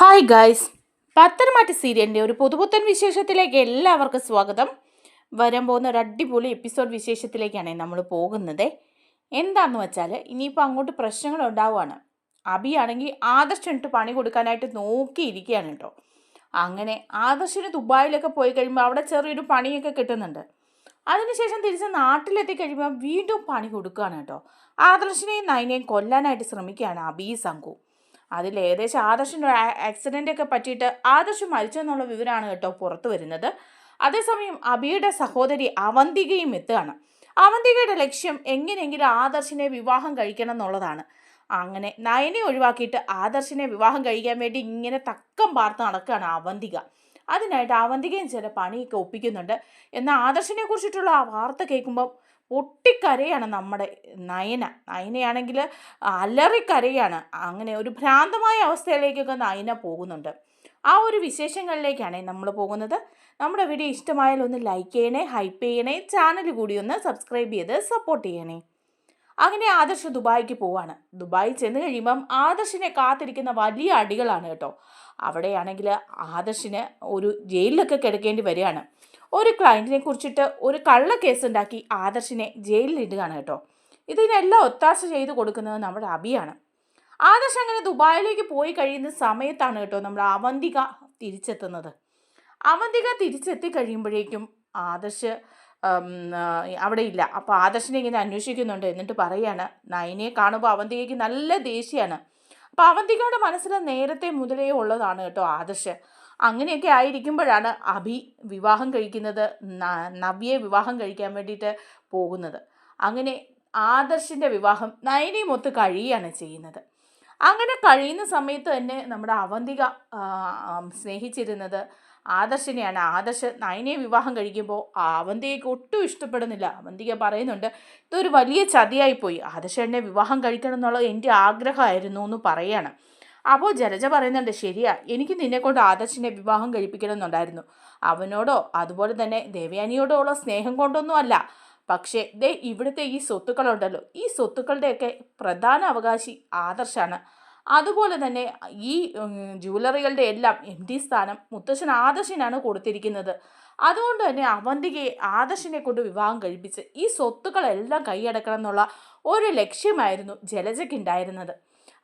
Hi guys പത്തനംമാറ്റ സീരിയലിന്റെ ഒരു പുതുപുത്തൻ വിശേഷത്തിലേക്ക് എല്ലാവർക്കും സ്വാഗതം. വരാൻ പോകുന്ന ഒരു അടിപൊളി എപ്പിസോഡ് വിശേഷത്തിലേക്കാണ് നമ്മൾ പോകുന്നത്. എന്താണെന്ന് വെച്ചാൽ ഇനിയിപ്പോൾ അങ്ങോട്ട് പ്രശ്നങ്ങൾ ഉണ്ടാവുകയാണ്. അബിയാണെങ്കിൽ ആദർശനിട്ട് പണി കൊടുക്കാനായിട്ട് നോക്കിയിരിക്കുകയാണ് കേട്ടോ. അങ്ങനെ ആദർശന് ദുബായിലൊക്കെ പോയി കഴിയുമ്പോൾ അവിടെ ചെറിയൊരു പണിയൊക്കെ കിട്ടുന്നുണ്ട്. അതിനുശേഷം തിരിച്ച് നാട്ടിലെത്തി കഴിയുമ്പോൾ വീണ്ടും പണി കൊടുക്കുകയാണ് കേട്ടോ. ആദർശനെയും നയനെയും കൊല്ലാനായിട്ട് ശ്രമിക്കുകയാണ് അബി സംഘു. അതിൽ ഏകദേശം ആദർശിന്റെ ആക്സിഡന്റ് ഒക്കെ പറ്റിയിട്ട് ആദർശ് മരിച്ചെന്നുള്ള വിവരമാണ് കേട്ടോ പുറത്തു വരുന്നത്. അതേസമയം അബിയുടെ സഹോദരി അവന്തികയും എത്തുകയാണ്. അവന്തികയുടെ ലക്ഷ്യം എങ്ങനെയെങ്കിലും ആദർശിനെ വിവാഹം കഴിക്കണം എന്നുള്ളതാണ്. അങ്ങനെ നയനെ ഒഴിവാക്കിയിട്ട് ആദർശിനെ വിവാഹം കഴിക്കാൻ വേണ്ടി ഇങ്ങനെ തക്കം പാർത്ത് നടക്കുകയാണ് അവന്തിക. അതിനായിട്ട് അവന്തികയും ചില പണിയൊക്കെ ഒപ്പിക്കുന്നുണ്ട്. എന്നാൽ ആദർശിനെ കുറിച്ചിട്ടുള്ള ആ വാർത്ത കേൾക്കുമ്പം പൊട്ടിക്കരയാണ് നമ്മുടെ നയന. നയനയാണെങ്കിൽ അലറിക്കരയാണ്. അങ്ങനെ ഒരു ഭ്രാന്തമായ അവസ്ഥയിലേക്കൊക്കെ നയന പോകുന്നുണ്ട്. ആ ഒരു വിശേഷങ്ങളിലേക്കാണ് നമ്മൾ പോകുന്നത്. നമ്മുടെ വീഡിയോ ഇഷ്ടമായാൽ ഒന്ന് ലൈക്ക് ചെയ്യണേ ഹൈപ്പ് ചെയ്യണേ ചാനൽ കൂടി ഒന്ന് സബ്സ്ക്രൈബ് ചെയ്ത് സപ്പോർട്ട് ചെയ്യണേ. അങ്ങനെ ആദർശ് ദുബായിക്ക് പോവാണ്. ദുബായി ചെന്ന് കഴിയുമ്പം ആദർശിനെ കാത്തിരിക്കുന്ന വലിയ അടികളാണ് കേട്ടോ. അവിടെയാണെങ്കിൽ ആദർശിന് ഒരു ജയിലിലൊക്കെ കിടക്കേണ്ടി വരികയാണ്. ഒരു ക്ലയന്റിനെ കുറിച്ചിട്ട് ഒരു കള്ള കേസ് ഉണ്ടാക്കി ആദർശിനെ ജയിലിൽ ഇടുകയാണ് കേട്ടോ. ഇതിനെല്ലാം ഒത്താശ ചെയ്ത് കൊടുക്കുന്നത് നമ്മുടെ അബിയാണ്. ആദർശ് അങ്ങനെ ദുബായിലേക്ക് പോയി കഴിയുന്ന സമയത്താണ് കേട്ടോ നമ്മൾ അവന്തിക തിരിച്ചെത്തുന്നത്. അവന്തിക തിരിച്ചെത്തി കഴിയുമ്പോഴേക്കും ആദർശ് അവിടെ ഇല്ല. അപ്പോൾ ആദർശിനെ ഇങ്ങനെ അന്വേഷിക്കുന്നുണ്ട്. എന്നിട്ട് പറയാണ് നയനെ കാണുമ്പോൾ അവന്തികയ്ക്ക് നല്ല ദേഷ്യമാണ് അപ്പോൾ അവന്തികയുടെ മനസ്സിൽ നേരത്തെ മുതലേ ഉള്ളതാണ് കേട്ടോ ആദർശ്. അങ്ങനെയൊക്കെ ആയിരിക്കുമ്പോഴാണ് അഭി വിവാഹം കഴിക്കുന്നത് നവ്യെ വിവാഹം കഴിക്കാൻ വേണ്ടിയിട്ട് പോകുന്നത്. അങ്ങനെ ആദർശിന്റെ വിവാഹം നയനയും ഒത്ത് കഴിയുകയാണ് ചെയ്യുന്നത്. അങ്ങനെ കഴിയുന്ന സമയത്ത് തന്നെ നമ്മുടെ അവന്തിക സ്നേഹിച്ചിരുന്നത് ആദർശിനെയാണ്. ആദർശ് നയനെ വിവാഹം കഴിക്കുമ്പോൾ അവന്തികയ്ക്ക് ഒട്ടും ഇഷ്ടപ്പെടുന്നില്ല. അവന്തിക പറയുന്നുണ്ട് ഇതൊരു വലിയ ചതിയായിപ്പോയി. ആദർശ് എന്നെ വിവാഹം കഴിക്കണം എന്നുള്ളത് എന്റെ ആഗ്രഹമായിരുന്നു എന്ന് പറയാണ്. അപ്പോൾ ജലജ പറയുന്നുണ്ട് ശരിയാ എനിക്ക് നിന്നെക്കൊണ്ട് ആദർശിനെ വിവാഹം കഴിപ്പിക്കണമെന്നുണ്ടായിരുന്നു അവനോടോ അതുപോലെ തന്നെ ദേവയാനിയോടോ ഉള്ള സ്നേഹം കൊണ്ടൊന്നും അല്ല. പക്ഷേ ദേ ഇവിടുത്തെ ഈ സ്വത്തുക്കളുണ്ടല്ലോ. ഈ സ്വത്തുക്കളുടെയൊക്കെ പ്രധാന അവകാശി ആദർശാണ്. അതുപോലെ തന്നെ ഈ ജ്വല്ലറികളുടെ എല്ലാം എം ഡി സ്ഥാനം മുത്തശ്ശൻ ആദർശനാണ് കൊടുത്തിരിക്കുന്നത്. അതുകൊണ്ട് തന്നെ അവന്തികയെ ആദർശിനെ കൊണ്ട് വിവാഹം കഴിപ്പിച്ച് ഈ സ്വത്തുക്കളെല്ലാം കൈയടക്കണം എന്നുള്ള ഒരു ലക്ഷ്യമായിരുന്നു ജലജയ്ക്ക് ഉണ്ടായിരുന്നത്.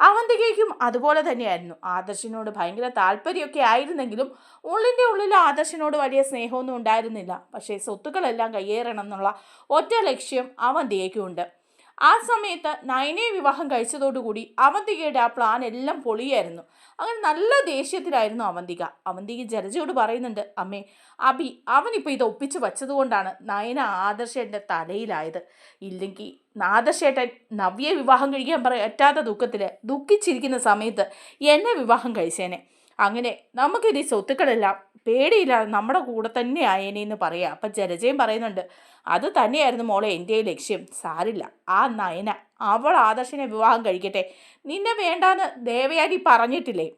അവന്തികയ്ക്കും അതുപോലെ തന്നെയായിരുന്നു. ആദർശിനോട് ഭയങ്കര താല്പര്യമൊക്കെ ആയിരുന്നെങ്കിലും ഉള്ളിന്റെ ഉള്ളിൽ ആദർശിനോട് വലിയ സ്നേഹമൊന്നും ഉണ്ടായിരുന്നില്ല. പക്ഷേ സ്വത്തുക്കളെല്ലാം കയ്യേറണം എന്നുള്ള ഒറ്റ ലക്ഷ്യം അവന്തികയ്ക്കും ഉണ്ട് ആ സമയത്ത് നയനെ വിവാഹം കഴിച്ചതോടുകൂടി അവന്തികയുടെ ആ പ്ലാൻ എല്ലാം പൊളിയായിരുന്നു. അങ്ങനെ നല്ല ദേഷ്യത്തിലായിരുന്നു അവന്തിക. അവന്തിക ജലജയോട് പറയുന്നുണ്ട് അമ്മേ അബി അവനിപ്പോൾ ഇത് ഒപ്പിച്ച് വച്ചതുകൊണ്ടാണ് നയന ആദർശേട്ടന്റെ തലയിലായത്. ഇല്ലെങ്കിൽ നാദർശേട്ടൻ നവ്യെ വിവാഹം കഴിക്കാൻ പറ്റാത്ത ദുഃഖത്തിൽ ദുഃഖിച്ചിരിക്കുന്ന സമയത്ത് എന്നെ വിവാഹം കഴിച്ചേനെ. അങ്ങനെ നമുക്കിത് ഈ സ്വത്തുക്കളെല്ലാം പേടിയില്ല നമ്മുടെ കൂടെ തന്നെ ആയേനെ എന്ന് പറയാം. അപ്പം ജലജയും പറയുന്നുണ്ട് അത് തന്നെയായിരുന്നു മോളെ എന്റെ ലക്ഷ്യം. സാരില്ല ആ നയന അവൾ ആദർശിനെ വിവാഹം കഴിക്കട്ടെ. നിന്നെ വേണ്ടാന്ന് ദേവയാനി പറഞ്ഞിട്ടില്ലേ?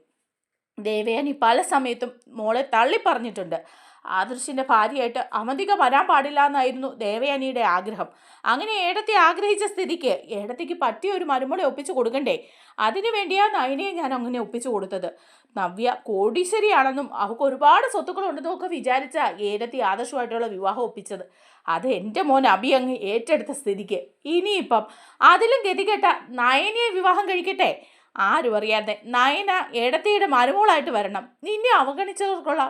ദേവയാനി പല സമയത്തും മോളെ തള്ളി പറഞ്ഞിട്ടുണ്ട് ആദർശിന്റെ ഭാര്യയായിട്ട് അവന്തിക വരാൻ പാടില്ല എന്നായിരുന്നു ദേവയാനിയുടെ ആഗ്രഹം. അങ്ങനെ ഏടത്തെ ആഗ്രഹിച്ച സ്ഥിതിക്ക് ഏടത്തേക്ക് പറ്റിയ ഒരു മരുമോളെ ഒപ്പിച്ചു കൊടുക്കണ്ടേ? അതിനു വേണ്ടിയാ നയനയെ ഞാൻ അങ്ങനെ ഒപ്പിച്ചു കൊടുത്തത്. നവ്യ കോടീശ്വരിയാണെന്നും അവൾക്ക് ഒരുപാട് സ്വത്തുക്കളുണ്ടെന്നും ഒക്കെ വിചാരിച്ച ഏടത്തി ആദർശമായിട്ടുള്ള വിവാഹം ഒപ്പിച്ചത്. അത് എന്റെ മോൻ അബി അങ്ങ് ഏറ്റെടുത്ത സ്ഥിതിക്ക്. ഇനിയിപ്പം അതിലും ഗതികെട്ട നയനിയെ വിവാഹം കഴിക്കട്ടെ? ആരും അറിയാതെ. നയന ഇടത്തിയുടെ മരുമോളായിട്ട് വരണം. നിന്നെ അവഗണിച്ചവർക്കുള്ള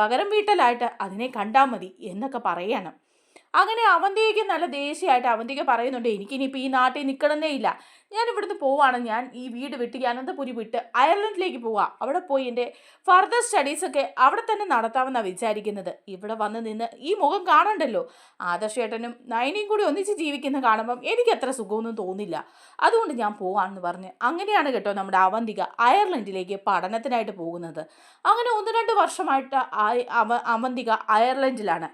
പകരം വീട്ടലായിട്ട് അതിനെ കണ്ടാൽ മതി എന്നൊക്കെ പറയണം. അങ്ങനെ അവന്തിക്ക് നല്ല ദേഷ്യമായിട്ട് അവന്തിക പറയുന്നുണ്ട് എനിക്കിനിയിപ്പോൾ ഈ നാട്ടിൽ നിൽക്കണമെന്നേ ഇല്ല. ഞാൻ ഇവിടുന്ന് പോവാണ്. ഞാൻ ഈ വീട് വിട്ട് ഈ അനന്തപുരി വിട്ട് അയർലൻഡിലേക്ക് പോവാം. അവിടെ പോയി എന്റെ ഫർദർ സ്റ്റഡീസൊക്കെ അവിടെ തന്നെ നടത്താമെന്നാണ് വിചാരിക്കുന്നത്. ഇവിടെ വന്ന് നിന്ന് ഈ മുഖം കാണണ്ടല്ലോ. ആദർശേട്ടനും നയനയും കൂടി ഒന്നിച്ച് ജീവിക്കുന്ന കാണുമ്പം എനിക്ക് അത്ര സുഖമൊന്നും തോന്നില്ല. അതുകൊണ്ട് ഞാൻ പോവാണെന്ന് പറഞ്ഞ് അങ്ങനെയാണ് കേട്ടോ നമ്മുടെ അവന്തിക അയർലൻഡിലേക്ക് പഠനത്തിനായിട്ട് പോകുന്നത്. അങ്ങനെ ഒന്ന് രണ്ട് വർഷമായിട്ട് അവന്തിക അയർലൻഡിലാണ്.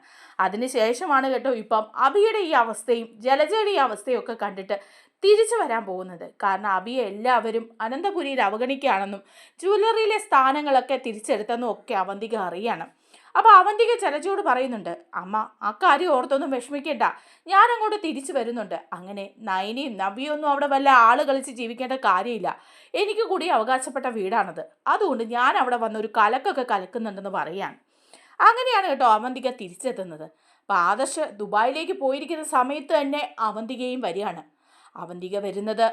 അതിനുശേഷമാണ് കേട്ടോ ഇപ്പം അബിയുടെ ഈ അവസ്ഥയും ജലജയുടെ ഈ അവസ്ഥയും ഒക്കെ കണ്ടിട്ട് തിരിച്ചു വരാൻ പോകുന്നത്. കാരണം അബിയെ എല്ലാവരും അനന്തപുരിയിൽ അവഗണിക്കുകയാണെന്നും ജ്വല്ലറിയിലെ സ്ഥാനങ്ങളൊക്കെ തിരിച്ചെടുത്തെന്നും ഒക്കെ അവന്തിക അറിയണം. അപ്പോൾ അവന്തിക ചലച്ചോട് പറയുന്നുണ്ട് അമ്മ ആ കാര്യം ഓർത്തൊന്നും വിഷമിക്കേണ്ട. ഞാൻ അങ്ങോട്ട് തിരിച്ചു വരുന്നുണ്ട്. അങ്ങനെ നയനിയും നബിയൊന്നും അവിടെ വല്ല ആൾ കളിച്ച് ജീവിക്കേണ്ട കാര്യമില്ല. എനിക്ക് കൂടി അവകാശപ്പെട്ട വീടാണത്. അതുകൊണ്ട് ഞാൻ അവിടെ വന്ന് ഒരു കലക്കൊക്കെ കലക്കുന്നുണ്ടെന്ന് പറയാൻ അങ്ങനെയാണ് കേട്ടോ അവന്തിക തിരിച്ചെത്തുന്നത്. അപ്പോൾ ആദർശ് ദുബായിലേക്ക് പോയിരിക്കുന്ന സമയത്ത് തന്നെ അവന്തികയും വരികയാണ്. അവന്തിക വരുന്നത്.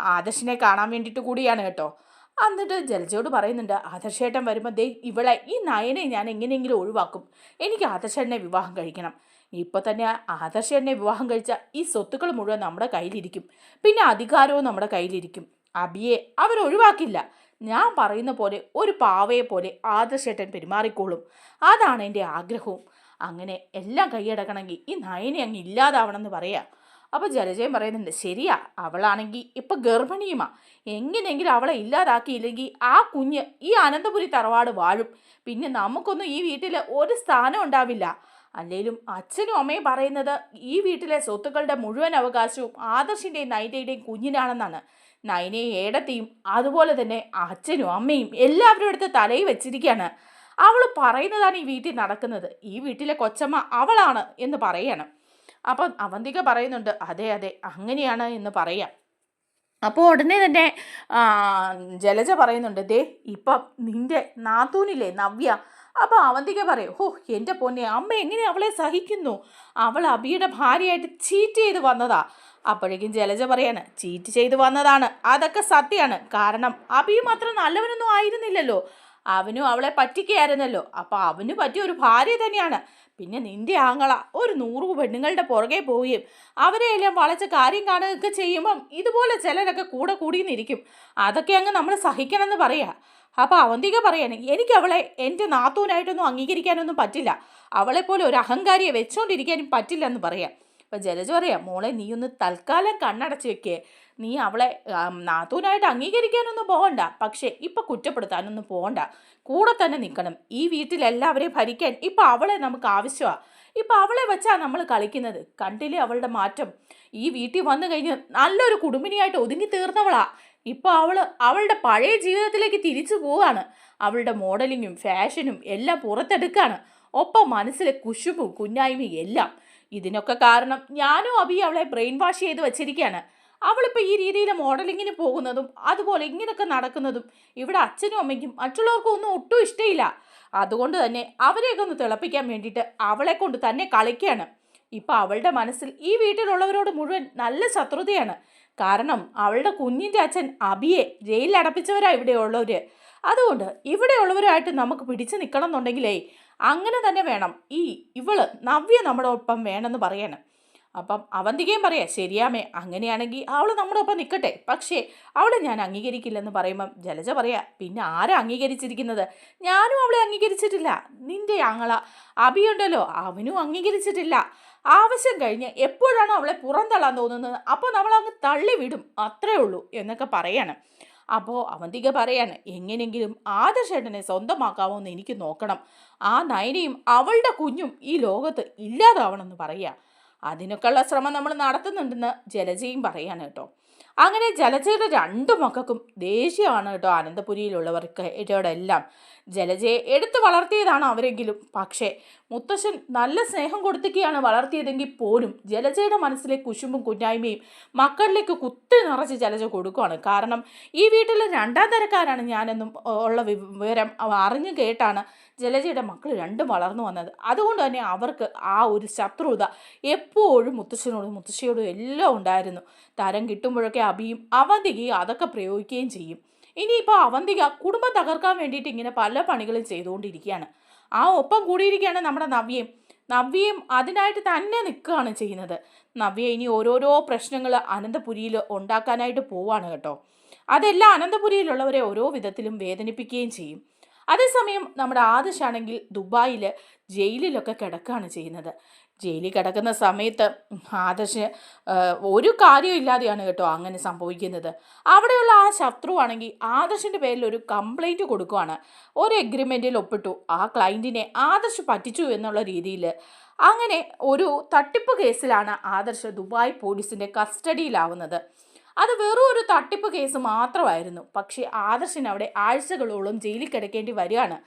ആദർശിനെ കാണാൻ വേണ്ടിയിട്ട് കൂടിയാണ് കേട്ടോ. എന്നിട്ട് ജലജയോട് പറയുന്നുണ്ട് ആദർശേട്ടൻ വരുമ്പോൾ ദേ ഇവളെ ഈ നയനെ ഞാൻ എങ്ങനെയെങ്കിലും ഒഴിവാക്കും. എനിക്ക് ആദർശേട്ടനെ വിവാഹം കഴിക്കണം. ഇപ്പോൾ തന്നെ ആദർശേട്ടനെ വിവാഹം കഴിച്ച ഈ സ്വത്തുക്കൾ മുഴുവൻ നമ്മുടെ കയ്യിലിരിക്കും. പിന്നെ അധികാരവും നമ്മുടെ കയ്യിലിരിക്കും. അബിയെ അവരൊഴിവാക്കില്ല ഞാൻ പറയുന്ന പോലെ ഒരു പാവയെ പോലെ ആദർശേട്ടൻ പെരുമാറിക്കോളും. അതാണ് എന്റെ ആഗ്രഹവും. അങ്ങനെ എല്ലാം കൈയടക്കണമെങ്കിൽ ഈ നയനെ അങ്ങ് ഇല്ലാതാവണമെന്ന് പറയാം. അപ്പോൾ ജലജയം പറയുന്നുണ്ട് ശരിയാ അവളാണെങ്കിൽ ഇപ്പം ഗർഭിണിയുമാ. എങ്ങനെയെങ്കിലും അവളെ ഇല്ലാതാക്കിയില്ലെങ്കിൽ ആ കുഞ്ഞ് ഈ അനന്തപുരി തറവാട് വാഴും. പിന്നെ നമുക്കൊന്നും ഈ വീട്ടിൽ ഒരു സ്ഥാനം ഉണ്ടാവില്ല. അല്ലെങ്കിലും അച്ഛനും അമ്മയും പറയുന്നത് ഈ വീട്ടിലെ സ്വത്തുക്കളുടെ മുഴുവൻ അവകാശവും ആദർശിന്റെയും നൈനയുടെയും കുഞ്ഞിനാണെന്നാണ്. നൈനയും ഏടത്തെയും അതുപോലെ തന്നെ അച്ഛനും അമ്മയും എല്ലാവരും എടുത്ത് തലയിൽ വെച്ചിരിക്കുകയാണ് അവൾ പറയുന്നതാണ് ഈ വീട്ടിൽ നടക്കുന്നത്. ഈ വീട്ടിലെ കൊച്ചമ്മ അവളാണ് എന്ന് പറയാണ്. അപ്പം അവന്തിക പറയുന്നുണ്ട് അതെ അതെ അങ്ങനെയാണ് എന്ന് പറയാം. അപ്പോൾ ഉടനെ തന്നെ ജലജ പറയുന്നുണ്ട് ദേ ഇപ്പം നിന്റെ നാത്തൂനില്ലേ നവ്യ? അപ്പോൾ അവന്തിക പറയും ഹോ എന്റെ പൊന്നെ അമ്മ എങ്ങനെ അവളെ സഹിക്കുന്നു? അവൾ അബിയുടെ ഭാര്യയായിട്ട് ചീറ്റ് ചെയ്ത് വന്നതാ. അപ്പോഴേക്കും ജലജ പറയാണ് ചീറ്റ് ചെയ്ത് വന്നതാണ്. അതൊക്കെ സത്യമാണ്. കാരണം അബിയും അത്ര നല്ലവനൊന്നും ആയിരുന്നില്ലല്ലോ. അവനും അവളെ പറ്റിക്കുകയായിരുന്നല്ലോ. അപ്പോൾ അവന് പറ്റിയ ഒരു ഭാര്യ തന്നെയാണ്. പിന്നെ നിന്റെ ആങ്ങള ഒരു നൂറ് പെണ്ണുങ്ങളുടെ പുറകെ പോവുകയും അവരെയെല്ലാം വളച്ച് കാര്യം കാണുകയൊക്കെ ചെയ്യുമ്പം ഇതുപോലെ ചിലരൊക്കെ കൂടെ കൂടിയെന്നിരിക്കും. അതൊക്കെ അങ്ങ് നമ്മൾ സഹിക്കണമെന്ന് പറയാ. അപ്പോൾ അവന്തിക പറയാണ് എനിക്ക് അവളെ എന്റെ നാത്തൂനായിട്ടൊന്നും അംഗീകരിക്കാനൊന്നും പറ്റില്ല. അവളെപ്പോലെ ഒരു അഹങ്കാരിയെ വെച്ചോണ്ടിരിക്കാനും പറ്റില്ല എന്ന് പറയാം. അപ്പോൾ ജലജ പറയാം മോളെ നീ ഒന്ന് തൽക്കാലം കണ്ണടച്ച് വെക്കേ. നീ അവളെ നാത്തൂനായിട്ട് അംഗീകരിക്കാനൊന്നും പോകണ്ട പക്ഷേ ഇപ്പം കുറ്റപ്പെടുത്താനൊന്നും പോകണ്ട കൂടെ തന്നെ നിൽക്കണം. ഈ വീട്ടിലെല്ലാവരെയും ഭരിക്കാൻ ഇപ്പം അവളെ നമുക്ക് ആവശ്യമാണ് ഇപ്പം അവളെ വെച്ചാ നമ്മൾ കളിക്കുന്നത്. കണ്ടില്ലേ അവളുടെ മാറ്റം? ഈ വീട്ടിൽ വന്നു കഴിഞ്ഞ് നല്ലൊരു കുടുംബിനിയായിട്ട് ഒതുങ്ങി തീർന്നവളാ. ഇപ്പോൾ അവൾ അവളുടെ പഴയ ജീവിതത്തിലേക്ക് തിരിച്ചു പോവാണ്. അവളുടെ മോഡലിങ്ങും ഫാഷനും എല്ലാം പുറത്തെടുക്കാണ്. ഒപ്പം മനസ്സിലെ കുശുമ്പും കുഞ്ഞായ്മയും എല്ലാം. ഇതിനൊക്കെ കാരണം ഞാനും അബി അവളെ ബ്രെയിൻ വാഷ് ചെയ്ത് വെച്ചിരിക്കുകയാണ് അവളിപ്പോൾ ഈ രീതിയിൽ മോഡലിങ്ങിന് പോകുന്നതും അതുപോലെ ഇങ്ങനെയൊക്കെ നടക്കുന്നതും ഇവിടെ അച്ഛനും അമ്മയ്ക്കും മറ്റുള്ളവർക്കും ഒന്നും ഒട്ടും ഇഷ്ടമില്ല അതുകൊണ്ട് തന്നെ അവരെയൊക്കെ ഒന്ന് തിളപ്പിക്കാൻ വേണ്ടിയിട്ട് അവളെ കൊണ്ട് തന്നെ കളിക്കുകയാണ്. ഇപ്പം അവളുടെ മനസ്സിൽ ഈ വീട്ടിലുള്ളവരോട് മുഴുവൻ നല്ല ശത്രുതയാണ്. കാരണം അവളുടെ കുഞ്ഞിന്റെ അച്ഛൻ അബിയെ ജയിലിൽ അടപ്പിച്ചവരാണ് ഇവിടെയുള്ളവർ അതുകൊണ്ട് ഇവിടെയുള്ളവരുമായിട്ട് നമുക്ക് പിടിച്ചു നിൽക്കണം എന്നുണ്ടെങ്കിലേ അങ്ങനെ തന്നെ വേണം ഈ ഇവൾ നവ്യ നമ്മുടെ ഒപ്പം വേണമെന്ന് പറയാണ്. അപ്പം അവന്തികയും പറയാം ശരിയാമേ അങ്ങനെയാണെങ്കിൽ അവൾ നമ്മുടെ ഒപ്പം നിൽക്കട്ടെ പക്ഷേ അവളെ ഞാൻ അംഗീകരിക്കില്ലെന്ന് പറയുമ്പം ജലജ പറയാ പിന്നെ ആരാ അംഗീകരിച്ചിരിക്കുന്നത്? ഞാനും അവളെ അംഗീകരിച്ചിട്ടില്ല. നിന്റെ ആങ്ങള അഭിയുണ്ടല്ലോ അവനും അംഗീകരിച്ചിട്ടില്ല. ആവശ്യം കഴിഞ്ഞ് എപ്പോഴാണോ അവളെ പുറന്തള്ളാൻ തോന്നുന്നത് അപ്പോൾ നമ്മൾ അങ്ങ് തള്ളി വിടും അത്രേ ഉള്ളൂ എന്നൊക്കെ പറയാണ്. അപ്പോൾ അവന്തിക പറയാണ് എങ്ങനെയെങ്കിലും ആദർശേട്ടനെ സ്വന്തമാക്കാമോ എന്ന് എനിക്ക് നോക്കണം. ആ നയനയും അവളുടെ കുഞ്ഞും ഈ ലോകത്ത് ഇല്ലാതാവണമെന്ന് പറയുക അതിനൊക്കെയുള്ള ശ്രമം നമ്മൾ നടത്തുന്നുണ്ടെന്ന് ജലജയും പറയാണ് കേട്ടോ. അങ്ങനെ ജലജയുടെ രണ്ടു മക്കൾക്കും ദേഷ്യമാണ് കേട്ടോ അനന്തപുരിയിലുള്ളവർക്ക് ഇവരോടെല്ലാം ജലജയെ എടുത്തു വളർത്തിയതാണ് അവരെങ്കിലും. പക്ഷേ മുത്തശ്ശൻ നല്ല സ്നേഹം കൊടുത്തിക്കുകയാണ് വളർത്തിയതെങ്കിൽ പോലും ജലജയുടെ മനസ്സിലെ കുശുമ്പും കുഞ്ഞായ്മയും മക്കളിലേക്ക് കുത്തി നിറച്ച് ജലജ കൊടുക്കുകയാണ് കാരണം ഈ വീട്ടിലെ രണ്ടാം തരക്കാരാണ് ഞാനെന്നും ഉള്ള വിവരം അറിഞ്ഞു കേട്ടാണ് ജലജയുടെ മക്കൾ രണ്ടും വളർന്നു വന്നത്. അതുകൊണ്ട് തന്നെ അവർക്ക് ആ ഒരു ശത്രുത എപ്പോഴും മുത്തശ്ശനോടും മുത്തശ്ശിയോടും എല്ലാം ഉണ്ടായിരുന്നു. തരം കിട്ടുമ്പോഴൊക്കെ അഭിയും അവന്തികയും അതൊക്കെ പ്രയോഗിക്കുകയും ചെയ്യും. ഇനിയിപ്പോൾ അവന്തിക കുടുംബം തകർക്കാൻ വേണ്ടിയിട്ട് ഇങ്ങനെ പല പണികളും ചെയ്തുകൊണ്ടിരിക്കുകയാണ്. ആ ഒപ്പം കൂടിയിരിക്കുകയാണ് നമ്മുടെ നവ്യയും. നവ്യയും അതിനായിട്ട് തന്നെ നിൽക്കുകയാണ് ചെയ്യുന്നത്. നവ്യ ഇനി ഓരോരോ പ്രശ്നങ്ങൾ അനന്തപുരിയിൽ ഉണ്ടാക്കാനായിട്ട് പോവാണ് കേട്ടോ. അതെല്ലാം അനന്തപുരിയിലുള്ളവരെ ഓരോ വിധത്തിലും വേദനിപ്പിക്കുകയും ചെയ്യും. അതേസമയം നമ്മുടെ ആദശാണെങ്കിൽ ദുബായിൽ ജയിലിലൊക്കെ കിടക്കുകയാണ് ചെയ്യുന്നത്. ജയിലിൽ കിടക്കുന്ന സമയത്ത് ആദർശ് ഒരു ഒരു കാര്യമില്ലാതെയാണ് കേട്ടോ അങ്ങനെ സംഭവിക്കുന്നത്. അവിടെയുള്ള ആ ശത്രുവാണെങ്കിൽ ആദർശിന്റെ പേരിൽ ഒരു കംപ്ലൈന്റ് കൊടുക്കുവാണ്. ഒരു എഗ്രിമെന്റിൽ ഒപ്പിട്ടു. ആ ക്ലയന്റിനെ ആദർശ് പറ്റിച്ചു എന്നുള്ള രീതിയിൽ. അങ്ങനെ ഒരു തട്ടിപ്പ് കേസിലാണ് ആദർശ് ദുബായ് പോലീസിന്റെ കസ്റ്റഡിയിലാവുന്നത്. അത് വെറും ഒരു തട്ടിപ്പ് കേസ് മാത്രമായിരുന്നു. പക്ഷേ ആദർശിന് അവിടെ ആഴ്ചകളോളം ജയിലിൽ കിടക്കേണ്ടി വരികയാണ്.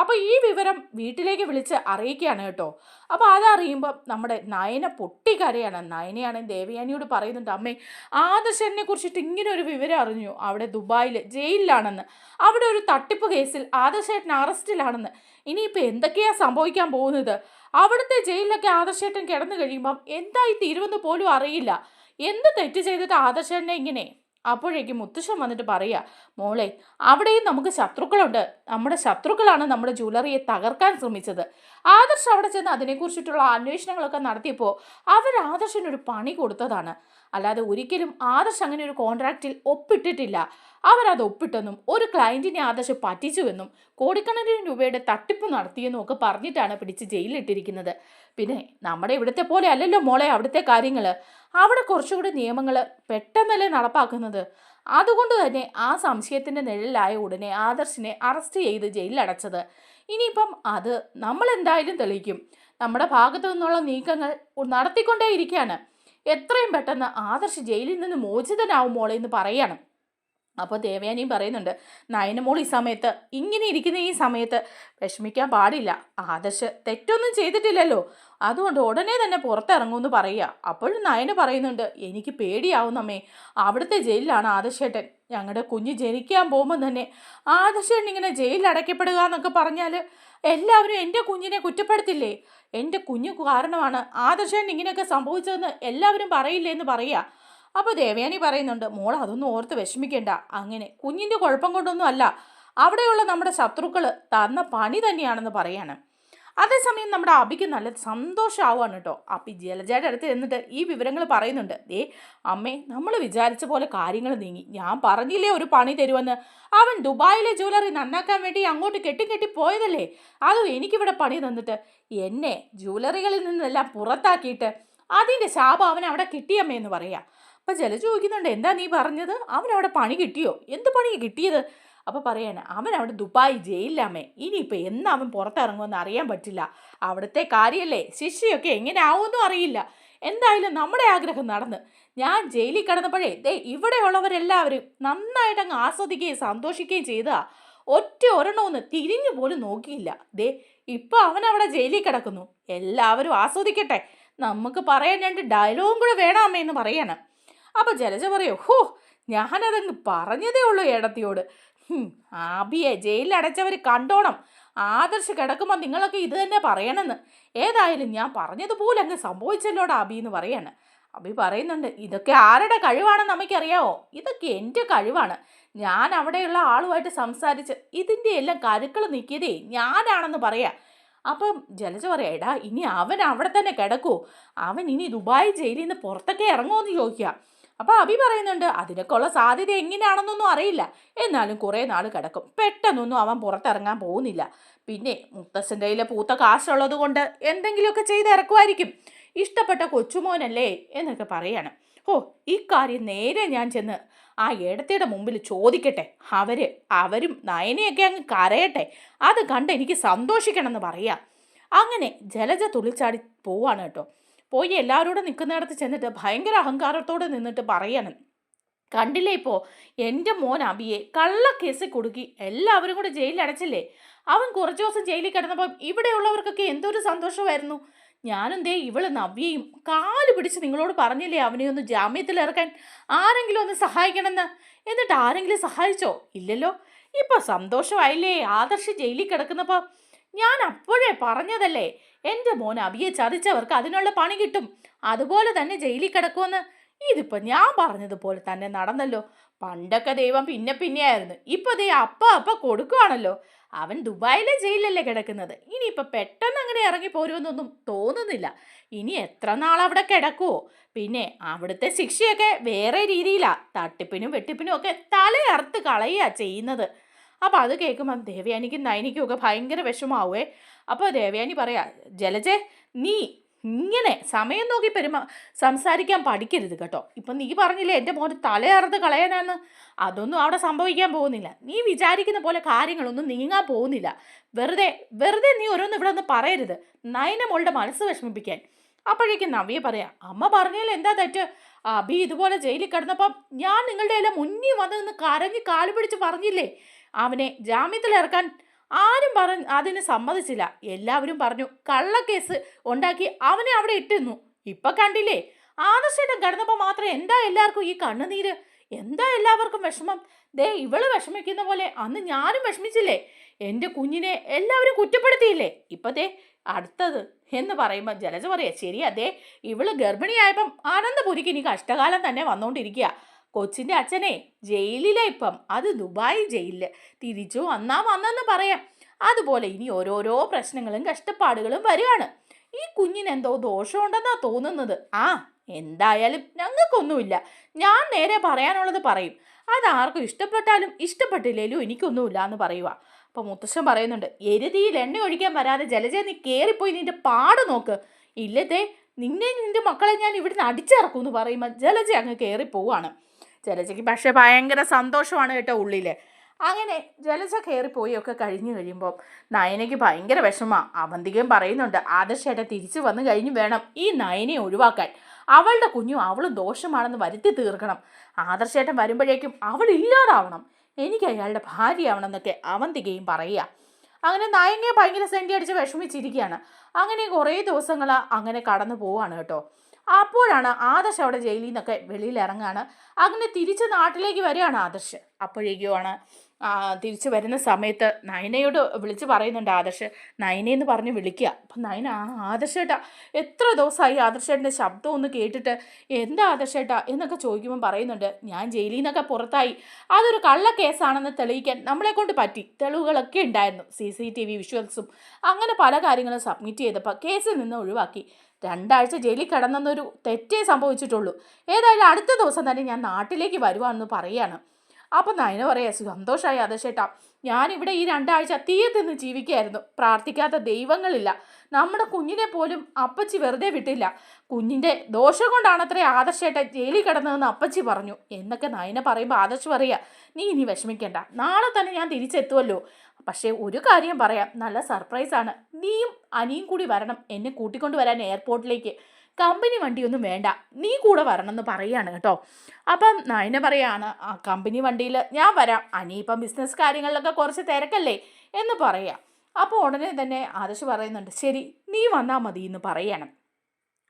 അപ്പോൾ ഈ വിവരം വീട്ടിലേക്ക് വിളിച്ച് അറിയിക്കുകയാണ് കേട്ടോ. അപ്പോൾ അതറിയുമ്പോൾ നമ്മുടെ നയന പൊട്ടിക്കരയാണ്. നയനയാണ് ദേവയാനിയോട് പറയുന്നുണ്ട് അമ്മേ ആദർശനെ കുറിച്ചിട്ട് ഇങ്ങനെ ഒരു വിവരം അറിഞ്ഞു. അവിടെ ദുബായിൽ ജയിലിലാണെന്ന്. അവിടെ ഒരു തട്ടിപ്പ് കേസിൽ ആദർശേട്ടൻ അറസ്റ്റിലാണെന്ന്. ഇനിയിപ്പോൾ എന്തൊക്കെയാ സംഭവിക്കാൻ പോകുന്നത്? അവിടുത്തെ ജയിലിലൊക്കെ ആദർശേട്ടൻ കിടന്നു കഴിയുമ്പം എന്തായി തീരുമെന്ന് പോലും അറിയില്ല. എന്ത് തെറ്റ് ചെയ്തിട്ട് ആദർശേട്ടനെ ഇങ്ങനെ അപ്പോഴേക്കും മുത്തശ്ശൻ വന്നിട്ട് പറയുക മോളെ അവിടെയും നമുക്ക് ശത്രുക്കളുണ്ട്. നമ്മുടെ ശത്രുക്കളാണ് നമ്മുടെ ജ്വല്ലറിയെ തകർക്കാൻ ശ്രമിച്ചത്. ആദർശ് അവിടെ ചെന്ന് അതിനെക്കുറിച്ചിട്ടുള്ള അന്വേഷണങ്ങളൊക്കെ നടത്തിയപ്പോൾ അവർ ആദർശിനൊരു പണി കൊടുത്തതാണ്. അല്ലാതെ ഒരിക്കലും ആദർശ് അങ്ങനെ ഒരു കോൺട്രാക്റ്റിൽ ഒപ്പിട്ടിട്ടില്ല. അവരത് ഒപ്പിട്ടെന്നും ഒരു ക്ലയന്റിനെ ആദർശ് പറ്റിച്ചുവെന്നും കോടിക്കണക്കിന് രൂപയുടെ തട്ടിപ്പ് നടത്തിയെന്നും ഒക്കെ പറഞ്ഞിട്ടാണ് പിടിച്ച് ജയിലിലിട്ടിരിക്കുന്നത്. പിന്നെ നമ്മുടെ ഇവിടുത്തെ പോലെ അല്ലല്ലോ മോളെ അവിടുത്തെ കാര്യങ്ങൾ അവിടെ കുറച്ചുകൂടി നിയമങ്ങൾ പെട്ടെന്നല്ലേ നടപ്പാക്കുന്നത്. അതുകൊണ്ട് തന്നെ ആ സംശയത്തിന്റെ നിഴലിലായ ഉടനെ ആദർശിനെ അറസ്റ്റ് ചെയ്ത് ജയിലിലടച്ചത്. ഇനിയിപ്പം അത് നമ്മൾ എന്തായാലും തെളിയിക്കും. നമ്മുടെ ഭാഗത്തു നിന്നുള്ള നീക്കങ്ങൾ നടത്തിക്കൊണ്ടേയിരിക്കുകയാണ്. എത്രയും പെട്ടെന്ന് ആദർശ് ജയിലിൽ നിന്ന് മോചിതനാവും മോളെ എന്ന് പറയണം. അപ്പോൾ ദേവയാനിയും പറയുന്നുണ്ട് നയനമോൾ ഈ സമയത്ത് ഇങ്ങനെ ഇരിക്കുന്ന ഈ സമയത്ത് വിഷമിക്കാൻ പാടില്ല. ആദർശ് തെറ്റൊന്നും ചെയ്തിട്ടില്ലല്ലോ. അതുകൊണ്ട് ഉടനെ തന്നെ പുറത്തിറങ്ങുമെന്ന് പറയുക. അപ്പോഴും നയന പറയുന്നുണ്ട് എനിക്ക് പേടിയാവുന്നമ്മേ അവിടുത്തെ ജയിലിലാണ് ആദർശേട്ടൻ. ഞങ്ങളുടെ കുഞ്ഞ് ജനിക്കാൻ പോകുമ്പോൾ തന്നെ ആദർശേട്ടൻ ഇങ്ങനെ ജയിലിൽ അടയ്ക്കപ്പെടുക എന്നൊക്കെ പറഞ്ഞാൽ എല്ലാവരും എന്റെ കുഞ്ഞിനെ കുറ്റപ്പെടുത്തില്ലേ? എന്റെ കുഞ്ഞു കാരണമാണ് ആദർശൻ ഇങ്ങനെയൊക്കെ സംഭവിച്ചതെന്ന് എല്ലാവരും പറയില്ലേ എന്ന് പറയുക. അപ്പോൾ ദേവയാനി പറയുന്നുണ്ട് മോൾ അതൊന്നും ഓർത്ത് വിഷമിക്കേണ്ട. അങ്ങനെ കുഞ്ഞിന്റെ കുഴപ്പം കൊണ്ടൊന്നും അല്ല അവിടെയുള്ള നമ്മുടെ ശത്രുക്കൾ തന്ന പണി തന്നെയാണെന്ന് പറയാണ്. അതേസമയം നമ്മുടെ അബിക്ക് നല്ല സന്തോഷമാവുകയാണ് കേട്ടോ. അപ്പി ജലജയുടെ അടുത്ത് എന്നിട്ട് ഈ വിവരങ്ങൾ പറയുന്നുണ്ട്. ഏ അമ്മേ നമ്മൾ വിചാരിച്ച പോലെ കാര്യങ്ങൾ നീങ്ങി. ഞാൻ പറഞ്ഞില്ലേ ഒരു പണി തരുമെന്ന്? അവൻ ദുബായിലെ ജ്വല്ലറി നന്നാക്കാൻ വേണ്ടി അങ്ങോട്ട് കെട്ടി കെട്ടി പോയതല്ലേ? അതും എനിക്കിവിടെ പണി തന്നിട്ട്? എന്നെ ജ്വല്ലറികളിൽ നിന്നെല്ലാം പുറത്താക്കിയിട്ട് അതിന്റെ ശാപം അവൻ അവിടെ കിട്ടിയമ്മേ എന്ന് പറയാം. അപ്പം ജല ചോദിക്കുന്നുണ്ട് എന്താ നീ പറഞ്ഞത്? അവൻ അവിടെ പണി കിട്ടിയോ? എന്ത് പണി കിട്ടിയത്? അപ്പോൾ പറയാണ് അവൻ അവിടെ ദുബായ് ജയിലിലാമേ ഇനിയിപ്പോൾ എന്ന് അവൻ പുറത്തിറങ്ങുമെന്ന് അറിയാൻ പറ്റില്ല. അവിടുത്തെ കാര്യമല്ലേ ശിക്ഷയൊക്കെ എങ്ങനെ ആവുമെന്നും അറിയില്ല. എന്തായാലും നമ്മുടെ ആഗ്രഹം നടന്ന്. ഞാൻ ജയിലിൽ കിടന്നപ്പോഴേ ദേ ഇവിടെയുള്ളവരെല്ലാവരും നന്നായിട്ട് അങ്ങ് ആസ്വദിക്കുകയും സന്തോഷിക്കുകയും ചെയ്താ. ഒറ്റ ഒരെണ്ണമൊന്ന് തിരിഞ്ഞു പോലും നോക്കിയില്ല. ദേ ഇപ്പോൾ അവൻ അവിടെ ജയിലിൽ കിടക്കുന്നു. എല്ലാവരും ആസ്വദിക്കട്ടെ. നമുക്ക് പറയാൻ രണ്ട് ഡയലോഗും കൂടെ വേണം എന്ന് പറയണം. അപ്പോൾ ജലജ പറയോ ഹോ ഞാനതങ്ങ് പറഞ്ഞതേ ഉള്ളൂ ഏടത്തിയോട്. ആബിയെ ജയിലിൽ അടച്ചവർ കണ്ടോണം. ആദർശ് കിടക്കുമ്പോൾ നിങ്ങളൊക്കെ ഇത് തന്നെ പറയണമെന്ന് ഏതായാലും ഞാൻ പറഞ്ഞതുപോലെ അങ്ങ് സംഭവിച്ചല്ലോടാ അബി എന്ന് പറയാണ്. അബി പറയുന്നുണ്ട് ഇതൊക്കെ ആരുടെ കഴിവാണെന്ന് നമുക്കറിയാവോ? ഇതൊക്കെ എന്റെ കഴിവാണ്. ഞാൻ അവിടെയുള്ള ആളുമായിട്ട് സംസാരിച്ച് ഇതിന്റെ എല്ലാം കരുക്കൾ നീക്കിയതേ ഞാനാണെന്ന് പറയാം. അപ്പം ജലജ പറയാം എടാ ഇനി അവൻ അവിടെ തന്നെ കിടക്കൂ. അവൻ ഇനി ദുബായ് ജയിലിൽ നിന്ന് പുറത്തൊക്കെ ഇറങ്ങുമോ എന്ന് ചോദിക്കുക അപ്പോൾ അബി പറയുന്നുണ്ട് അതിനൊക്കെ ഉള്ള സാധ്യത എങ്ങനെയാണെന്നൊന്നും അറിയില്ല. എന്നാലും കുറേ നാൾ കിടക്കും. പെട്ടെന്നൊന്നും അവൻ പുറത്തിറങ്ങാൻ പോകുന്നില്ല. പിന്നെ മുത്തശ്ശന്റെ കയ്യിലെ പൂത്ത കാശുള്ളത് കൊണ്ട് എന്തെങ്കിലുമൊക്കെ ചെയ്ത് ഇറക്കുമായിരിക്കും. ഇഷ്ടപ്പെട്ട കൊച്ചുമോനല്ലേ? എന്നൊക്കെ പറയാണ്. ഓ ഇക്കാര്യം കാര്യം നേരെ ഞാൻ ചെന്ന് ആ ഇടത്തിയുടെ മുമ്പിൽ ചോദിക്കട്ടെ. അവർ അവരും നയനയൊക്കെ അങ്ങ് കരയട്ടെ. അത് കണ്ട് എനിക്ക് സന്തോഷിക്കണമെന്ന് പറയാം. അങ്ങനെ ജലജ തുളിച്ചാടി പോവാണ് കേട്ടോ. പോയി എല്ലാവരോടും നിൽക്കുന്നിടത്ത് ചെന്നിട്ട് ഭയങ്കര അഹങ്കാരത്തോടെ നിന്നിട്ട് പറയണം. കണ്ടില്ലേ ഇപ്പോൾ എന്റെ മോൻ അബിയെ കള്ളക്കേസിൽ കൊടുക്കി എല്ലാവരും കൂടെ ജയിലിൽ അടച്ചില്ലേ? അവൻ കുറച്ച് ദിവസം ജയിലിൽ കിടന്നപ്പം ഇവിടെയുള്ളവർക്കൊക്കെ എന്തൊരു സന്തോഷമായിരുന്നു. ഞാനും ദേ ഇവൾ നവ്യയും കാൽ പിടിച്ച് നിങ്ങളോട് പറഞ്ഞില്ലേ അവനെ ഒന്ന് ജാമ്യത്തിൽ ഇറക്കാൻ? ആരെങ്കിലും ഒന്ന് സഹായിക്കണമെന്ന്? എന്നിട്ട് ആരെങ്കിലും സഹായിച്ചോ? ഇല്ലല്ലോ. ഇപ്പൊ സന്തോഷമായില്ലേ? ആദർശ് ജയിലിൽ കിടക്കുന്നപ്പോൾ ഞാൻ അപ്പോഴേ പറഞ്ഞതല്ലേ എന്റെ മോൻ അബിയെ ചതിച്ചവർക്ക് അതിനുള്ള പണി കിട്ടും. അതുപോലെ തന്നെ ജയിലിൽ കിടക്കുമെന്ന്. ഇതിപ്പോ ഞാൻ പറഞ്ഞതുപോലെ തന്നെ നടന്നല്ലോ. പണ്ടൊക്കെ ദൈവം പിന്നെ പിന്നെയായിരുന്നു. ഇപ്പൊ ദൈവം അപ്പ അപ്പ കൊടുക്കുവാണല്ലോ. അവൻ ദുബായിലെ ജയിലല്ലേ കിടക്കുന്നത്. ഇനിയിപ്പോൾ പെട്ടെന്ന് അങ്ങനെ ഇറങ്ങി പോരുമെന്നൊന്നും തോന്നുന്നില്ല. ഇനി എത്ര നാൾ അവിടെ കിടക്കുവോ? പിന്നെ അവിടുത്തെ ശിക്ഷയൊക്കെ വേറെ രീതിയിലാ. തട്ടിപ്പിനും വെട്ടിപ്പിനും ഒക്കെ തലയറുത്ത് കളയുക ചെയ്യുന്നത്. അപ്പോൾ അത് കേൾക്കുമ്പോൾ ദേവയാനിക്കും നയനിക്കും ഒക്കെ ഭയങ്കര വിഷമാവുമേ അപ്പോൾ ദേവയാനി പറയാ ജലജെ നീ ഇങ്ങനെ സമയം നോക്കി പെരുമ സംസാരിക്കാൻ പഠിക്കരുത് കേട്ടോ. ഇപ്പം നീ പറഞ്ഞില്ലേ എന്റെ മോന് തലയറുത് കളയാനാന്ന്? അതൊന്നും അവിടെ സംഭവിക്കാൻ പോകുന്നില്ല. നീ വിചാരിക്കുന്ന പോലെ കാര്യങ്ങളൊന്നും നീങ്ങാൻ പോകുന്നില്ല. വെറുതെ വെറുതെ നീ ഓരോന്ന് ഇവിടെ ഒന്ന് പറയരുത്. നയന മോളുടെ മനസ്സ് വിഷമിപ്പിക്കാൻ. അപ്പോഴേക്കും നവ്യെ പറയാം അമ്മ പറഞ്ഞാലും എന്താ തെറ്റ്? അബി ഇതുപോലെ ജയിലിൽ കിടന്നപ്പം ഞാൻ നിങ്ങളുടെ എല്ലാം മുന്നിൽ വന്ന് നിന്ന് കരഞ്ഞ് കാൽ പിടിച്ച് പറഞ്ഞില്ലേ? അവനെ ജാമ്യത്തിൽ ഇറക്കാൻ ആരും പറഞ്ഞ് അതിന് സമ്മതിച്ചില്ല. എല്ലാവരും പറഞ്ഞു കള്ളക്കേസ് ഉണ്ടാക്കി അവനെ അവിടെ ഇട്ടിരുന്നു. ഇപ്പൊ കണ്ടില്ലേ? ആദർശേട്ടൻ കിടന്നപ്പോൾ മാത്രം എന്താ എല്ലാവർക്കും ഈ കണ്ണുനീര്? എന്താ എല്ലാവർക്കും വിഷമം? ദേ ഇവൾ വിഷമിക്കുന്ന പോലെ അന്ന് ഞാനും വിഷമിച്ചില്ലേ? എന്റെ കുഞ്ഞിനെ എല്ലാവരും കുറ്റപ്പെടുത്തിയില്ലേ? ഇപ്പൊ ദേ അടുത്തത് എന്ന് പറയുമ്പോൾ ജലജ പറയാ ശരി അതെ ഇവൾ ഗർഭിണിയായപ്പം ആനന്ദപുരിക്ക് ഇനി കഷ്ടകാലം തന്നെ വന്നുകൊണ്ടിരിക്കുക കൊച്ചിന്റെ അച്ഛനെ ജയിലിലെ ഇപ്പം. അത് ദുബായ് ജയിലിൽ. തിരിച്ചു വന്നാ വന്നെന്ന് പറയാം. അതുപോലെ ഇനി ഓരോരോ പ്രശ്നങ്ങളും കഷ്ടപ്പാടുകളും വരികയാണ് ഈ കുഞ്ഞിന് എന്തോ ദോഷമുണ്ടെന്നാ തോന്നുന്നത്. ആ എന്തായാലും ഞങ്ങൾക്കൊന്നുമില്ല. ഞാൻ നേരെ പറയാനുള്ളത് പറയും. അതാർക്കും ഇഷ്ടപ്പെട്ടാലും ഇഷ്ടപ്പെട്ടില്ലേലും എനിക്കൊന്നുമില്ല എന്ന് പറയുക. അപ്പോൾ മുത്തശ്ശൻ പറയുന്നുണ്ട് എരുതിയിൽ എണ്ണ ഒഴിക്കാൻ വരാതെ ജലജ നീ കയറിപ്പോയി നിന്റെ പാട് നോക്ക്. ഇല്ലത്തെ നിന്നെ നിന്റെ മക്കളെ ഞാൻ ഇവിടുന്ന് അടിച്ചിറക്കും എന്ന് പറയുമ്പോൾ ജലജ അങ്ങ് കയറി പോവാണ് ജലജയ്ക്ക് പക്ഷേ ഭയങ്കര സന്തോഷമാണ് കേട്ടോ ഉള്ളിൽ അങ്ങനെ ജലജ കയറിപ്പോയി ഒക്കെ കഴിഞ്ഞു കഴിയുമ്പോൾ നയനയ്ക്ക് ഭയങ്കര വിഷമമാണ് അവന്തികയും പറയുന്നുണ്ട് ആദർശേട്ട തിരിച്ചു വന്നു കഴിഞ്ഞ് വേണം ഈ നയനെ ഒഴിവാക്കാൻ. അവളുടെ കുഞ്ഞു അവളും ദോഷമാണെന്ന് വരുത്തി തീർക്കണം. ആദർശേട്ടൻ വരുമ്പോഴേക്കും അവൾ ഇല്ലാതാവണം. എനിക്ക് അയാളുടെ ഭാര്യയാവണം എന്നൊക്കെ അവന്തികയും പറയുക. അങ്ങനെ നയനെ ഭയങ്കര സെന്റി അടിച്ച് വിഷമിച്ചിരിക്കുകയാണ്. അങ്ങനെ കുറേ ദിവസങ്ങൾ അങ്ങനെ കടന്നു പോവാണ് കേട്ടോ. അപ്പോഴാണ് ആദർശ് അവിടെ ജയിലിൽ നിന്നൊക്കെ വെളിയിൽ ഇറങ്ങാണ് അങ്ങനെ തിരിച്ച് നാട്ടിലേക്ക് വരികയാണ് ആദർശ്. അപ്പോഴേക്കുമാണ് തിരിച്ചു വരുന്ന സമയത്ത് നയനയോട് വിളിച്ച് പറയുന്നുണ്ട് ആദർശ് നയനയെന്ന് പറഞ്ഞ് വിളിക്കുക. അപ്പം നയന ആ ആദർശേട്ടാ എത്ര ദിവസമായി ആദർശേട്ടന്റെ ശബ്ദം ഒന്ന് കേട്ടിട്ട് എന്താ ആദർശേട്ടാ എന്നൊക്കെ ചോദിക്കുമ്പോൾ പറയുന്നുണ്ട് ഞാൻ ജയിലിൽ നിന്നൊക്കെ പുറത്തായി. അതൊരു കള്ള കേസാണെന്ന് തെളിയിക്കാൻ നമ്മളെ കൊണ്ട് പറ്റി. തെളിവുകളൊക്കെ ഉണ്ടായിരുന്നു സി സി ടി വി വിഷ്വൽസും. അങ്ങനെ പല കാര്യങ്ങളും സബ്മിറ്റ് ചെയ്തപ്പോൾ കേസിൽ നിന്ന് ഒഴിവാക്കി. രണ്ടാഴ്ച ജയിലിൽ കിടന്നെന്നൊരു തെറ്റേ സംഭവിച്ചിട്ടുള്ളൂ. ഏതായാലും അടുത്ത ദിവസം തന്നെ ഞാൻ നാട്ടിലേക്ക് വരുവാണെന്ന് പറയുകയാണ്. അപ്പം നയന പറയാ സന്തോഷമായി അതശേട്ടാ ഞാനിവിടെ ഈ രണ്ടാഴ്ച തീയെ തിന്ന് ജീവിക്കുകയായിരുന്നു. പ്രാർത്ഥിക്കാത്ത ദൈവങ്ങളില്ല. നമ്മുടെ കുഞ്ഞിനെ പോലും അപ്പച്ചി വെറുതെ വിട്ടില്ല. കുഞ്ഞിന്റെ ദോഷം കൊണ്ടാണ് അത്രേ ആദർശേട്ടൻ ജയിലിൽ കിടന്നതെന്ന് അപ്പച്ചി പറഞ്ഞു. എന്നൊക്കെ നയന പറയുമ്പോൾ ആദർശ് പറയുക നീ ഇനി വിഷമിക്കേണ്ട. നാളെ തന്നെ ഞാൻ തിരിച്ചെത്തുമല്ലോ പക്ഷേ ഒരു കാര്യം പറയാം. നല്ല സർപ്രൈസാണ് നീയും അനിയും കൂടി വരണം. എന്നെ കൂട്ടിക്കൊണ്ട് വരാൻ എയർപോർട്ടിലേക്ക് കമ്പനി വണ്ടിയൊന്നും വേണ്ട. നീ കൂടെ വരണം എന്ന് പറയുകയാണ് കേട്ടോ. അപ്പം നയന പറയാണ് ആ കമ്പനി വണ്ടിയിൽ ഞാൻ വരാം. അനി ഇപ്പം ബിസിനസ് കാര്യങ്ങളിലൊക്കെ കുറച്ച് തിരക്കല്ലേ? എന്ന് പറയാം. അപ്പോൾ ഉടനെ തന്നെ ആദർശ് പറയുന്നുണ്ട് ശരി നീ വന്നാൽ മതി എന്ന് പറയണം.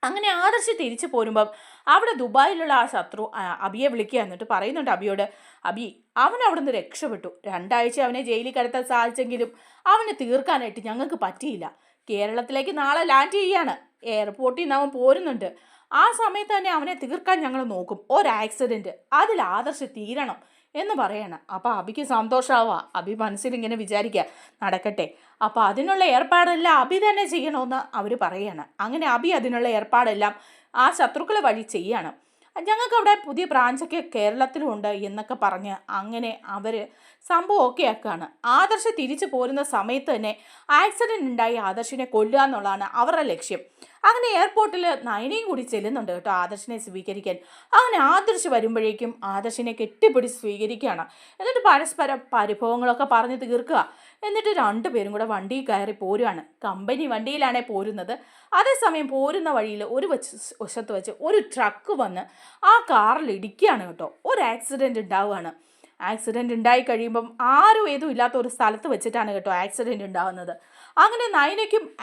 അങ്ങനെ ആദർശ് തിരിച്ചു പോരുമ്പം അവിടെ ദുബായിലുള്ള ആ ശത്രു അബിയെ വിളിക്കുക എന്നിട്ട് പറയുന്നുണ്ട് അബിയോട് അബി അവൻ അവിടെ നിന്ന് രക്ഷപ്പെട്ടു. രണ്ടാഴ്ച അവനെ ജയിലിൽ കിടത്താൻ സാധിച്ചെങ്കിലും അവനെ തീർക്കാനായിട്ട് ഞങ്ങൾക്ക് പറ്റിയില്ല. കേരളത്തിലേക്ക് നാളെ ലാൻഡ് ചെയ്യാണ്. എയർപോർട്ടിൽ നിന്ന് അവൻ പോരുന്നുണ്ട്. ആ സമയത്ത് തന്നെ അവനെ തീർക്കാൻ ഞങ്ങൾ നോക്കും. ഒരു ആക്സിഡന്റ് അതിൽ ആദർശ് തീരണം എന്ന് പറയണം. അപ്പോൾ അബിക്ക് സന്തോഷമാവുക അബി മനസ്സിൽ ഇങ്ങനെ വിചാരിക്കുക നടക്കട്ടെ. അപ്പോൾ അതിനുള്ള ഏർപ്പാടെല്ലാം അബി തന്നെ ചെയ്യണമെന്ന് അവർ പറയാണ്. അങ്ങനെ അബി അതിനുള്ള ഏർപ്പാടെല്ലാം ആ ശത്രുക്കളെ വഴി ചെയ്യാണ്. ഞങ്ങൾക്കവിടെ പുതിയ ബ്രാഞ്ചൊക്കെ കേരളത്തിലുണ്ട് എന്നൊക്കെ പറഞ്ഞ് അങ്ങനെ അവർ സംഭവം ഒക്കെ ആക്കുകയാണ് ആദർശ് തിരിച്ചു പോരുന്ന സമയത്ത് തന്നെ ആക്സിഡന്റ് ഉണ്ടായി ആദർശിനെ കൊല്ലുക എന്നുള്ളതാണ് അവരുടെ ലക്ഷ്യം. അങ്ങനെ എയർപോർട്ടിൽ നയനയും കൂടി ചെല്ലുന്നുണ്ട് കേട്ടോ ആദർശിനെ സ്വീകരിക്കാൻ. അങ്ങനെ ആദർശ് വരുമ്പോഴേക്കും ആദർശിനെ കെട്ടിപ്പിടിച്ച് സ്വീകരിക്കുകയാണ്. എന്നിട്ട് പരസ്പരം പരിഭവങ്ങളൊക്കെ പറഞ്ഞ് തീർക്കുക. എന്നിട്ട് രണ്ടുപേരും കൂടെ വണ്ടിയിൽ കയറി പോരുകയാണ് കമ്പനി വണ്ടിയിലാണേ പോരുന്നത്. അതേസമയം പോരുന്ന വഴിയിൽ ഒരു വച്ച് വശത്ത് വെച്ച് ഒരു ട്രക്ക് വന്ന് ആ കാറിൽ ഇടിക്കുകയാണ് കേട്ടോ. ഒരു ആക്സിഡന്റ് ഉണ്ടാവുകയാണ്. ആക്സിഡന്റ് ഉണ്ടായി കഴിയുമ്പം ആരും ഏതും ഇല്ലാത്ത ഒരു സ്ഥലത്ത് വെച്ചിട്ടാണ് കേട്ടോ ആക്സിഡന്റ് ഉണ്ടാകുന്നത് അങ്ങനെ നയനയ്ക്കും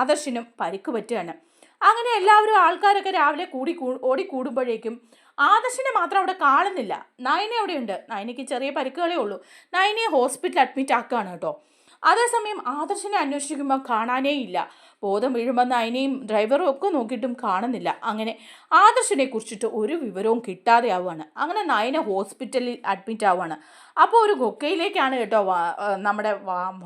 ആദർശിനും പരിക്ക് പറ്റുകയാണ്. അങ്ങനെ എല്ലാവരും ആൾക്കാരൊക്കെ രാവിലെ കൂടി കൂ- ഓടി കൂടുമ്പോഴേക്കും ആദർശിനെ മാത്രം അവിടെ കാണുന്നില്ല. നയന അവിടെയുണ്ട്. നയനയ്ക്ക് ചെറിയ പരിക്കുകളേ ഉള്ളൂ. നയനയെ ഹോസ്പിറ്റലിൽ അഡ്മിറ്റ് ആക്കുകയാണ് കേട്ടോ. അതേസമയം ആദർശിനെ അന്വേഷിക്കുമ്പോൾ കാണാനേ ഇല്ല. ബോധം വീഴുമ്പോൾ നയനയും ഡ്രൈവറും ഒക്കെ നോക്കിയിട്ടും കാണുന്നില്ല. അങ്ങനെ ആദർശിനെ കുറിച്ചിട്ട് ഒരു വിവരവും കിട്ടാതെ ആവുകയാണ് അങ്ങനെ നയന ഹോസ്പിറ്റലിൽ അഡ്മിറ്റ് ആവുകയാണ്. അപ്പോൾ ഒരു ഗൊക്കയിലേക്കാണ് കേട്ടോ നമ്മുടെ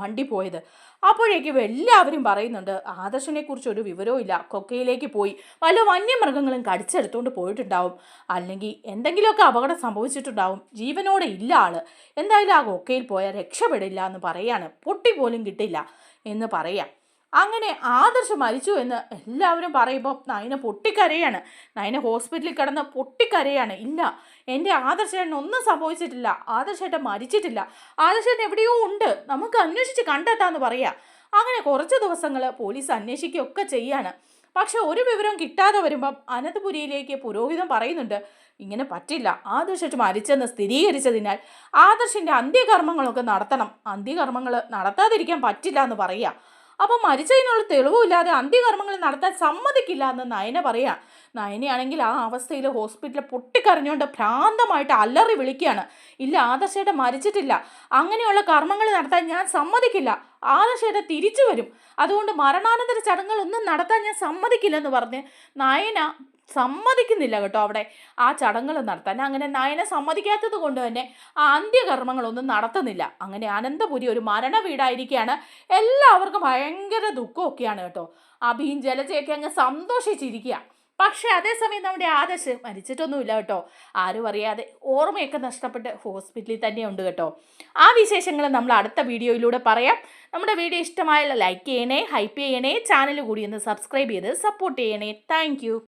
വണ്ടി പോയത്. അപ്പോഴേക്കും എല്ലാവരും പറയുന്നുണ്ട് ആദർശനെ കുറിച്ച് ഒരു വിവരവും ഇല്ല. കൊക്കയിലേക്ക് പോയി പല വന്യമൃഗങ്ങളും കടിച്ചെടുത്തുകൊണ്ട് പോയിട്ടുണ്ടാവും. അല്ലെങ്കിൽ എന്തെങ്കിലുമൊക്കെ അപകടം സംഭവിച്ചിട്ടുണ്ടാവും. ജീവനോടെ ഇല്ല ആൾ. എന്തായാലും ആ കൊക്കയിൽ പോയാൽ രക്ഷപ്പെടില്ല എന്ന് പറയാണ്. പൊട്ടി പോലും കിട്ടില്ല എന്ന് പറയാം. അങ്ങനെ ആദർശ് മരിച്ചു എന്ന് എല്ലാവരും പറയുമ്പോൾ നയന പൊട്ടിക്കരയാണ്. നയന ഹോസ്പിറ്റലിൽ കിടന്ന് പൊട്ടിക്കരയാണ്. ഇല്ല എന്റെ ആദർശേട്ടൻ ഒന്നും സംഭവിച്ചിട്ടില്ല. ആദർശേട്ടൻ മരിച്ചിട്ടില്ല. ആദർശേട്ടൻ എവിടെയോ ഉണ്ട്. നമുക്ക് അന്വേഷിച്ച് കണ്ടെത്താന്ന് പറയാം. അങ്ങനെ കുറച്ച് ദിവസങ്ങൾ പോലീസ് അന്വേഷിക്കുകയൊക്കെ ചെയ്യാണ്. പക്ഷെ ഒരു വിവരം കിട്ടാതെ വരുമ്പം അനന്തപുരിയിലേക്ക് പുരോഹിതം പറയുന്നുണ്ട് ഇങ്ങനെ പറ്റില്ല. ആദർശിട്ട് മരിച്ചെന്ന് സ്ഥിരീകരിച്ചതിനാൽ ആദർശിന്റെ അന്ത്യകർമ്മങ്ങളൊക്കെ നടത്തണം. അന്ത്യകർമ്മങ്ങൾ നടത്താതിരിക്കാൻ പറ്റില്ല എന്ന് പറയുക അപ്പം മരിച്ചതിനുള്ള തെളിവുമില്ലാതെ അന്ത്യകർമ്മങ്ങൾ നടത്താൻ സമ്മതിക്കില്ല എന്ന് നയന പറയാ. നയനയാണെങ്കിൽ ആ അവസ്ഥയിൽ ഹോസ്പിറ്റലിൽ പൊട്ടിക്കരഞ്ഞുകൊണ്ട് ഭ്രാന്തമായിട്ട് അല്ലറി വിളിക്കുകയാണ്. ഇല്ല ആദർശയുടെ മരിച്ചിട്ടില്ല. അങ്ങനെയുള്ള കർമ്മങ്ങൾ നടത്താൻ ഞാൻ സമ്മതിക്കില്ല. ആദർശയുടെ തിരിച്ചു വരും. അതുകൊണ്ട് മരണാനന്തര ചടങ്ങുകൾ ഒന്നും നടത്താൻ ഞാൻ സമ്മതിക്കില്ലെന്ന് പറഞ്ഞ് നയന സമ്മതിക്കുന്നില്ല കേട്ടോ അവിടെ ആ ചടങ്ങുകൾ നടത്താൻ. അങ്ങനെ നയന സമ്മതിക്കാത്തത് കൊണ്ട് തന്നെ ആ അന്ത്യകർമ്മങ്ങളൊന്നും നടത്തുന്നില്ല. അങ്ങനെ അനന്തപുരി ഒരു മരണ വീടായിരിക്കുകയാണ് എല്ലാവർക്കും ഭയങ്കര ദുഃഖമൊക്കെയാണ് കേട്ടോ. അഭിയും ജലജയൊക്കെ അങ്ങ് സന്തോഷിച്ചിരിക്കുക. പക്ഷേ അതേസമയം നമ്മുടെ ആദർശ് മരിച്ചിട്ടൊന്നുമില്ല കേട്ടോ. ആരും അറിയാതെ ഓർമ്മയൊക്കെ നഷ്ടപ്പെട്ട് ഹോസ്പിറ്റലിൽ തന്നെയുണ്ട് കേട്ടോ. ആ വിശേഷങ്ങൾ നമ്മൾ അടുത്ത വീഡിയോയിലൂടെ പറയാം. നമ്മുടെ വീഡിയോ ഇഷ്ടമായാലും ലൈക്ക് ചെയ്യണേ ഹൈപ്പ് ചെയ്യണേ ചാനൽ കൂടി ഒന്ന് സബ്സ്ക്രൈബ് ചെയ്ത് സപ്പോർട്ട് ചെയ്യണേ. താങ്ക്